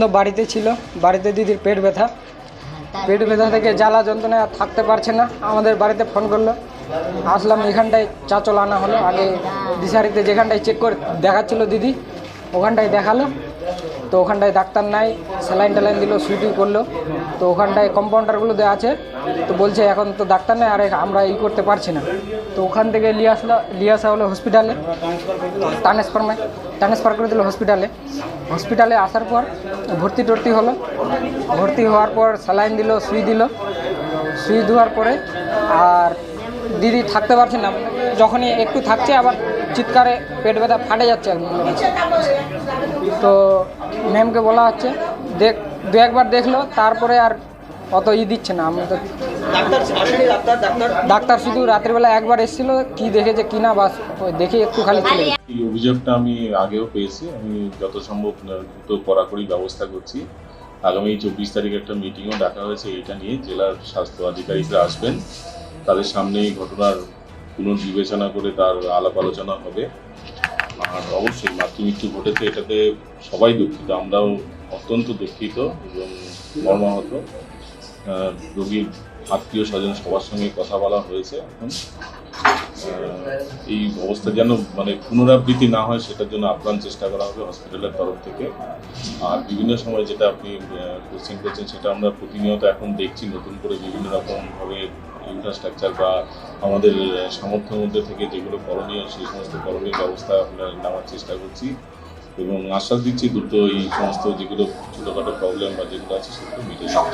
তো বাড়িতে ছিল। বাড়িতে দিদির পেট ব্যথা। পেট ব্যথা থেকে জ্বালা যন্ত্রণা থাকতে পারছে না। আমাদের বাড়িতে ফোন করল। আসলাম, এখানটায় চাচল আনা হলো। আগে দিশারিতে যেখানটায় চেক করে দেখাচ্ছিল দিদি, ওখানটায় দেখাল। তো ওখানটায় ডাক্তার নাই, স্যালাইন ট্যালাইন দিল সুইটি করল। তো ওখানটায় কম্পাউন্ডারগুলো দেওয়া আছে। তো বলছে, এখন তো ডাক্তার নেই, আর আমরা ই করতে পারছি না। তো ওখান থেকে নিয়ে আসলো, নিয়ে আসা হলো হসপিটালে ট্রান্সফার ট্রান্সফার করে দিল হসপিটালে হসপিটালে আসার পর ভর্তি টর্তি হলো। ভর্তি হওয়ার পর স্যালাইন দিল সুই দিল। সুই দেওয়ার পরে আর দিদি থাকতে পারছে না। যখনই একটু থাকছে, আবার চিৎকারে পেট ব্যথা ফাটে যাচ্ছে তো ম্যামকে বলা হচ্ছে দেখ দু একবার দেখল তারপরে আর অত ই দিচ্ছে না। আমি তো ডাক্তার ডাক্তার ডাক্তার? ডাক্তার শুধু রাত্রিবেলা একবার এসেছিল কি দেখেছে কি না বাস ওই দেখে একটু খালি চলে এই অভিযোগটা আমি আগেও পেয়েছি আমি যত সম্ভব দ্রুত কড়াকড়ি ব্যবস্থা করছি। আগামী চব্বিশ তারিখ একটা মিটিংও ডাকা হয়েছে এটা নিয়ে জেলার স্বাস্থ্য আধিকারিকরা আসবেন। তাদের সামনে এই ঘটনার পুনর্বিবেচনা করে তার আলাপ আলোচনা হবে। আর অবশ্যই মাতৃমৃত্যু ঘটেছে এটাতে সবাই দুঃখিত, আমরাও অত্যন্ত দুঃখিত এবং মর্মাহত। রোগীর আত্মীয় স্বজন সবার সঙ্গে কথা বলা হয়েছে এখন। এই অবস্থা যেন মানে পুনরাবৃত্তি না হয় সেটার জন্য আপ্রাণ চেষ্টা করা হবে হসপিটালের তরফ থেকে। আর বিভিন্ন সময় যেটা আপনি কোশ্চেন করছেন সেটা আমরা প্রতিনিয়ত এখন দেখছি নতুন করে বিভিন্ন রকমভাবে ইনফ্রাস্ট্রাকচার বা আমাদের সামর্থ্যের মধ্যে থেকে যেগুলো করণীয় সেই সমস্ত করণীয় ব্যবস্থা আমরা নেওয়ার চেষ্টা করছি। এবং আশ্বাস দিচ্ছি দ্রুত এই সমস্ত যেগুলো ছোটোখাটো প্রবলেম বা যেগুলো আছে সেগুলো মিটে যাবে।